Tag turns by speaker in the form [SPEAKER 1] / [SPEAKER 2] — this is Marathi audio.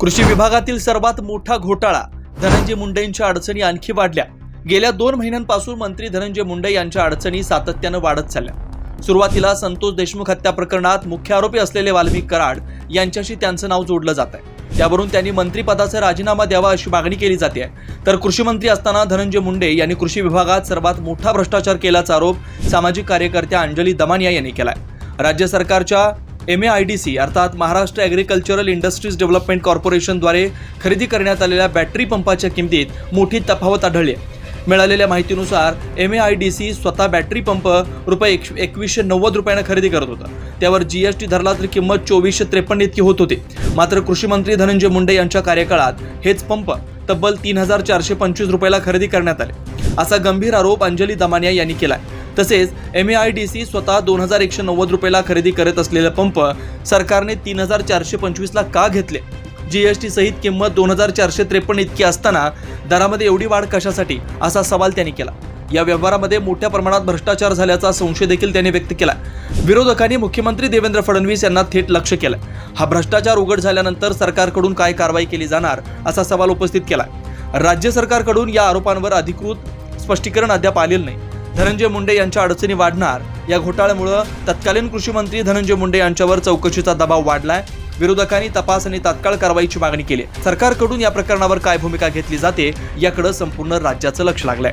[SPEAKER 1] कृषी विभागातील सर्वात मोठा घोटाळा धनंजय मुंडेंच्या अडचणी आणखी वाढल्या. गेल्या दोन महिन्यांपासून मंत्री धनंजय मुंडे यांच्या अडचणी सातत्यानं वाढत चालल्या. सुरुवातीला संतोष देशमुख हत्या प्रकरणात मुख्य आरोपी असलेले वाल्मिक कराड यांच्याशी त्यांचं नाव जोडलं जात आहे. त्यावरून त्यांनी मंत्रीपदाचा राजीनामा द्यावा अशी मागणी केली जाते. तर कृषी मंत्री असताना धनंजय मुंडे यांनी कृषी विभागात सर्वात मोठा भ्रष्टाचार केल्याचा आरोप सामाजिक कार्यकर्त्या अंजली दमानिया यांनी केलाय. राज्य सरकारच्या M A I D C अर्थात महाराष्ट्र ॲग्रिकल्चरल इंडस्ट्रीज डेव्हलपमेंट कॉर्पोरेशनद्वारे खरेदी करण्यात आलेल्या बॅटरी पंपाच्या किमतीत मोठी तफावत आढळली मिळालेल्या माहितीनुसार M A I D C स्वतः बॅटरी पंप रुपये एक एकवीसशे नव्वद रुपयानं खरेदी करत होता. त्यावर जी एस टी धरला तर किंमत चोवीसशे त्रेपन्न इतकी होत होती. मात्र कृषीमंत्री धनंजय मुंडे यांच्या कार्यकाळात हेच पंप तब्बल तीन हजार चारशे पंचवीस रुपयाला खरेदी करण्यात आले. असा गंभीर आरोप अंजली दमानिया यांनी केला आहे तसेच M A I D C स्वतः दोन हजार एकशे नव्वद रुपयाला खरेदी करत असलेले पंप सरकारने तीन हजार चारशे पंचवीसला का घेतले? जी एस टी सहित किंमत दोन हजार चारशे त्रेपन्न इतकी असताना दरामध्ये एवढी वाढ कशासाठी? असा सवाल त्यांनी केला. या व्यवहारामध्ये मोठ्या प्रमाणात भ्रष्टाचार झाल्याचा संशय देखील त्यांनी व्यक्त केला. विरोधकांनी मुख्यमंत्री देवेंद्र फडणवीस यांना थेट लक्ष केलं हा भ्रष्टाचार उघड झाल्यानंतर सरकारकडून काय कारवाई केली जाणार असा सवाल उपस्थित केला राज्य सरकारकडून या आरोपांवर अधिकृत स्पष्टीकरण अद्याप आलेलं नाही. धनंजय मुंडे यांच्या अडचणी वाढणार. या घोटाळ्यामुळं तत्कालीन कृषी मंत्री धनंजय मुंडे यांच्यावर चौकशीचा दबाव वाढलाय. विरोधकांनी तपास आणि तात्काळ कारवाईची मागणी केली सरकारकडून या प्रकरणावर काय भूमिका घेतली जाते याकडे संपूर्ण राज्याचं लक्ष लागलंय.